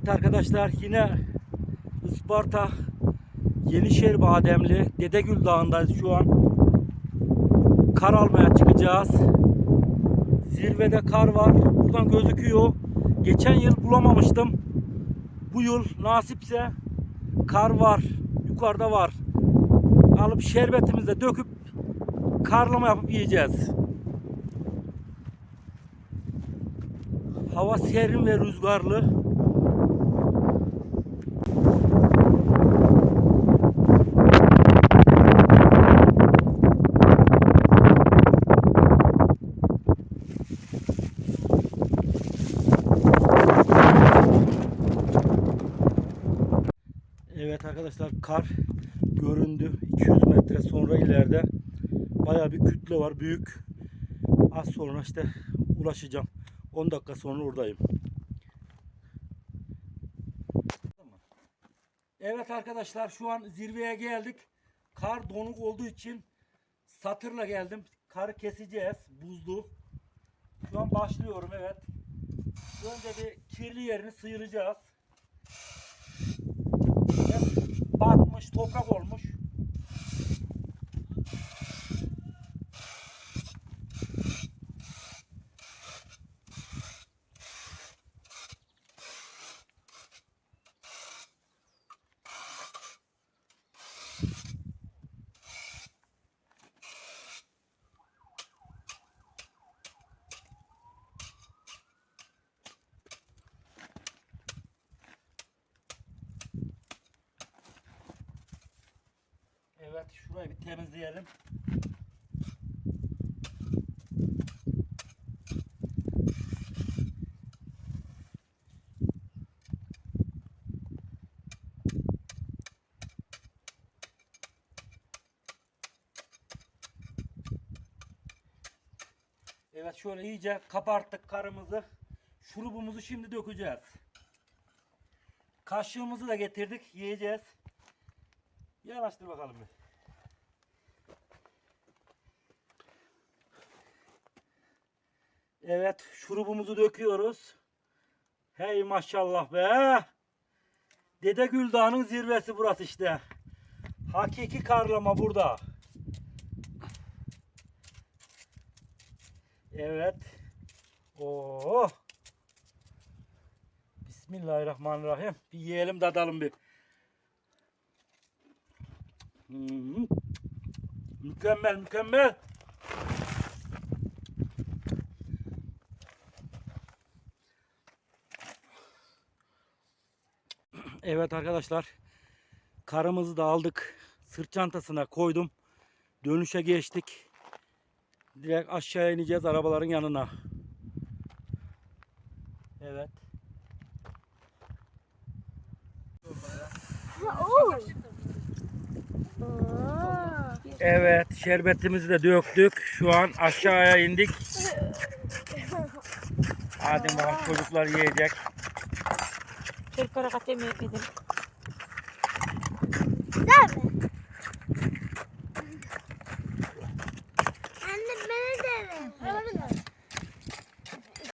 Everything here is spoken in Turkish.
Evet arkadaşlar yine Isparta Yenişehir Bademli Dedegül Dağı'ndayız şu an. Kar almaya çıkacağız. Zirvede kar var. Buradan gözüküyor. Geçen yıl bulamamıştım. Bu yıl nasipse kar var. Yukarıda var. Alıp şerbetimizde döküp karlama yapıp yiyeceğiz. Hava serin ve rüzgarlı. Evet arkadaşlar kar göründü. 200 metre sonra ileride baya bir kütle var büyük. Az sonra işte ulaşacağım. 10 dakika sonra oradayım. Evet arkadaşlar şu an zirveye geldik. Kar donuk olduğu için satırla geldim. Karı keseceğiz. Buzlu. Şu an başlıyorum evet. Önce bir kirli yerini sıyıracağız. Batmış, toprak olmuş. Evet şurayı bir temizleyelim. Evet şöyle iyice kabarttık karımızı. Şurubumuzu şimdi dökeceğiz. Kaşığımızı da getirdik. Yiyeceğiz. Yanaştır bakalım bir. Evet, şurubumuzu döküyoruz. Hey maşallah be. Dede Gül Dağı'nın zirvesi burası işte. Hakiki karlama burada. Evet. Oo. Bismillahirrahmanirrahim. Bir yiyelim dadalım bir. Hmm. Mükemmel mükemmel. Evet arkadaşlar. Karımızı da aldık. Sırt çantasına koydum. Dönüşe geçtik. Direkt aşağıya ineceğiz arabaların yanına. Evet. Evet, şerbetimizi de döktük. Şu an aşağıya indik. Hadi bakalım çocuklar yiyecek. el karagate me.